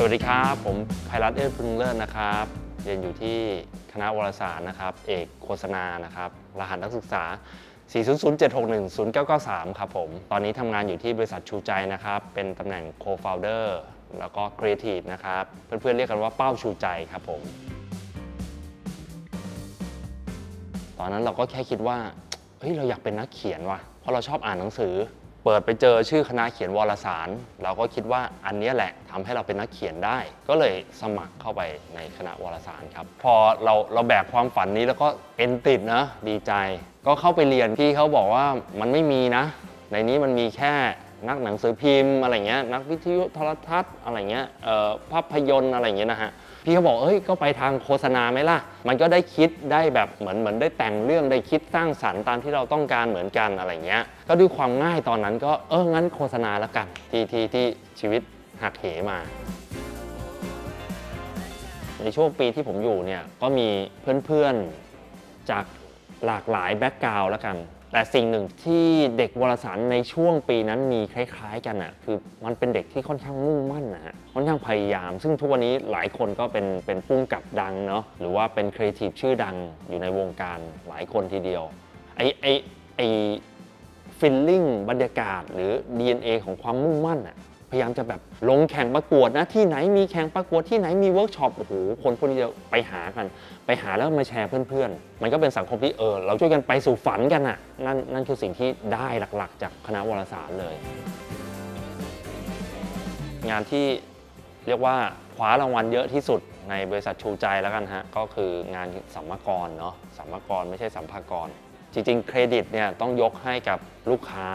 สวัสดีครับ ผมไพรัตเอื้อพึงเลิศนะครับ เรียนอยู่ที่คณะวารสารนะครับ เอกโฆษณานะครับ รหัสนักศึกษา 400761093 ครับผม ตอนนี้ทำงานอยู่ที่บริษัทชูใจนะครับ เป็นตำแหน่ง co-founder แล้วก็ creative นะครับ เพื่อนๆเรียกกันว่าเป้าชูใจครับผม ตอนนั้นเราก็แค่คิดว่า เฮ้ย เราอยากเป็นนักเขียนว่ะ เพราะเราชอบอ่านหนังสือ เปิดไปเจอชื่อคณะเขียนวารสาร เราก็คิดว่าอันนี้แหละทำให้เราเป็นนักเขียนได้ ก็เลยสมัครเข้าไปในคณะวารสารครับ พอเราเราแบกความฝันนี้แล้วก็เป็นติดนะดีใจ ก็เข้าไปเรียนพี่เขาบอกว่ามันไม่มีนะ ในนี้มันมีแค่นักหนังสือพิมพ์อะไรเงี้ยนักวิทยุโทรทัศน์อะไรเงี้ยภาพยนตร์อะไรเงี้ยนะฮะ พี่เขาบอกเอ้ยก็ไปทางโฆษณาไหมล่ะ มันก็ได้คิดได้แบบเหมือนเหมือนได้แต่งเรื่องได้คิดสร้างสรรค์ตามที่เราต้องการเหมือนกันอะไรเงี้ยก็ด้วยความง่ายตอนนั้นก็เอองั้นโฆษณาแล้วกันที่ที่ที่ชีวิตหักเหมา ในช่วงปีที่ผมอยู่เนี่ยก็มีเพื่อนๆจากหลากหลายแบ็กกราวด์แล้วกัน แต่สิ่งหนึ่งที่เด็กวารสารในช่วงปีนั้นมีคล้าย ๆ กันอะคือมันเป็นเด็กที่ค่อนข้างมุ่งมั่นนะฮะค่อนข้างพยายาม ซึ่งทุกวันนี้หลายคนก็เป็นเป็นปุ้มกับดังเนาะหรือว่าเป็นครีเอทีฟชื่อดังอยู่ในวงการหลายคนทีเดียวไอไอไอฟิลลิ่งบรรยากาศหรือ DNA ของความมุ่งมั่นอะ พยายามจะแบบลงแข่งประกวดนะที่ไหนมีแข่งประกวดที่ไหนมีเวิร์กช็อปโอ้โหคนพวกนี้จะไปหากัน ไปหาแล้วมาแชร์เพื่อนๆ มันก็เป็นสังคมที่เออเราช่วยกันไปสู่ฝันกันอะนั่นนั่นคือสิ่งที่ได้หลักๆ จากคณะวารสารเลย งานที่เรียกว่าคว้ารางวัลเยอะที่สุดในบริษัทชูใจแล้วกันฮะก็คืองานสัมมกรเนาะสัมมกรไม่ใช่สัมภากร จริงๆ เครดิตเนี่ยต้องยกให้กับลูกค้า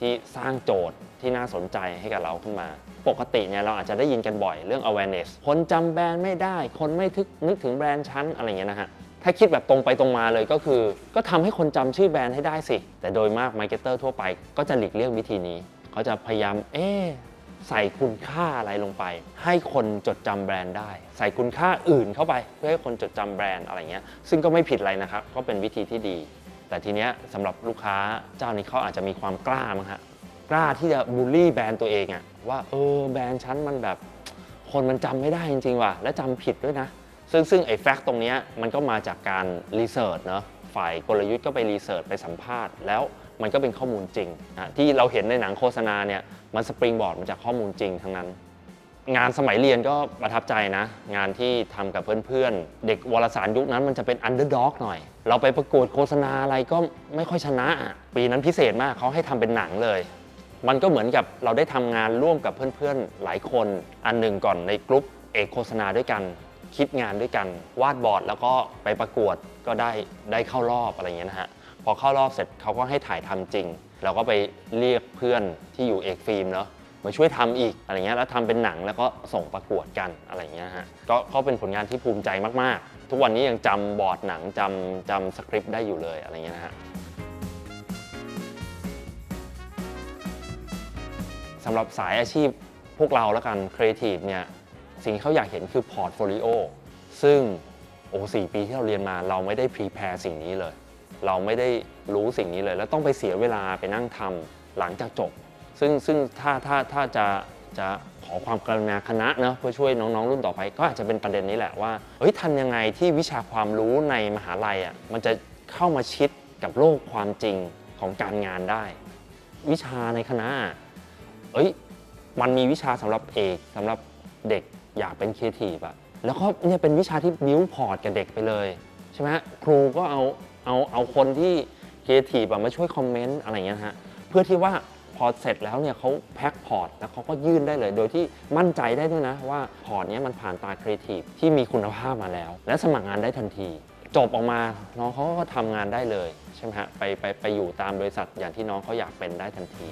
ที่สร้างโจทย์ที่น่าสนใจให้กับเราขึ้นมา ปกติเนี่ยเราอาจจะได้ยินกันบ่อยเรื่อง awareness คนจำแบรนด์ไม่ได้ คนไม่ทึกนึกถึงแบรนด์ชั้นอะไรเงี้ยนะฮะถ้าคิดแบบตรงไปตรงมาเลยก็คือ ก็ทำให้คนจำชื่อแบรนด์ให้ได้สิ แต่โดยมากมาร์เก็ตเตอร์ทั่วไป ก็จะหลีกเลี่ยงวิธีนี้เขาจะพยายามเอ๊ใส่คุณค่าอะไรลงไป ให้คนจดจำแบรนด์ได้ ใส่คุณค่าอื่นเข้าไป เพื่อให้คนจดจำแบรนด์อะไรเงี้ยซึ่งก็ไม่ผิดอะไรนะครับ ก็เป็นวิธีที่ดี แต่ทีเนี้ยสำหรับลูกค้าเจ้านี้เขาอาจจะมีความกล้ามั้งฮะกล้าที่จะบูลลี่แบรนด์ตัวเองอะว่าเออแบรนด์ฉันมันแบบ คนมันจำไม่ได้จริงๆว่ะและจำผิดด้วยนะ ซึ่งซึ่งไอ้แฟกต์ตรงเนี้ยมันก็มาจากการรีเสิร์ชเนาะฝ่ายกลยุทธ์ก็ไปรีเสิร์ชไปสัมภาษณ์ แล้วมันก็เป็นข้อมูลจริงนะที่เราเห็นในหนังโฆษณาเนี่ยมันสปริงบอร์ดมาจากข้อมูลจริงทั้งนั้น งานสมัยเรียนก็ประทับใจนะ งานที่ทำกับเพื่อนๆ เด็กวารสารยุคนั้นมันจะเป็นอันเดอร์ด็อกหน่อย เราไปประกวดโฆษณาอะไรก็ไม่ค่อยชนะอะปีนั้นพิเศษมากเขาให้ทำเป็นหนังเลย มันก็เหมือนกับเราได้ทำงานร่วมกับเพื่อนๆ หลายคน อันหนึ่งก่อนในกลุ่มเอกโฆษณาด้วยกันคิดงานด้วยกัน วาดบอร์ดแล้วก็ไปประกวดก็ได้ได้เข้ารอบอะไรอย่างเงี้ยนะฮะพอเข้ารอบเสร็จเขาก็ให้ถ่ายทำจริงเราก็ไปเรียกเพื่อนที่อยู่เอกฟิล์มเนาะ มาช่วยทำอีกอะไรเงี้ยแล้วทำเป็นหนังแล้วก็ส่งประกวดกันอะไรเงี้ยฮะก็ก็เป็นผลงานที่ภูมิใจมากๆ ทุกวันนี้ยังจำบอร์ดหนังจำจำสคริปต์ได้อยู่เลยอะไรเงี้ยนะฮะสำหรับสายอาชีพพวกเราแล้วกันครีเอทีฟเนี่ยสิ่งที่เขาอยากเห็นคือพอร์ตโฟลิโอซึ่งโอ้สปีที่เราเรียนมาเราไม่ได้พรีแพร์สิ่งนี้เลย เราไม่ได้รู้สิ่งนี้เลย แล้วต้องไปเสียเวลาไปนั่งทำหลังจากจบ ซึ่งซึ่งถ้าถ้าถ้าจะจะขอความกรุณาคณะเนะเพื่อช่วยน้องๆรุ่นต่อไป ก็อาจจะเป็นประเด็นนี้แหละว่าเฮ้ยทำยังไงที่วิชาความรู้ในมหาลัยอะมันจะเข้ามาชิดกับโลกความจริงของการงานได้ วิชาในคณะเอ้ยมันมีวิชาสำหรับเอกสำหรับเด็กอยากเป็นครีเอทีฟอะแล้วก็เนี่ยเป็นวิชาที่บิวพอร์ตกับเด็กไปเลยใช่ไหมครูก็เอาเอาเอาคนที่ครีเอทีฟอะมาช่วยคอมเมนต์อะไรอย่างเงี้ยฮะเพื่อที่ว่า อเสร็จแล้วเนี่ยเขาแพ็คพอร์ตแล้วเขาก็ยื่นได้เลย โดยที่มั่นใจได้ด้วยนะว่าพอร์ตเนี้ยมันผ่านตาครีเอทีฟที่มีคุณภาพมาแล้ว และสมัครงานได้ทันที จบออกมาน้องเขาก็ทำงานได้เลยใช่ไหมฮะไปไปไปอยู่ตามบริษัทอย่างที่น้องเขาอยากเป็นได้ทันที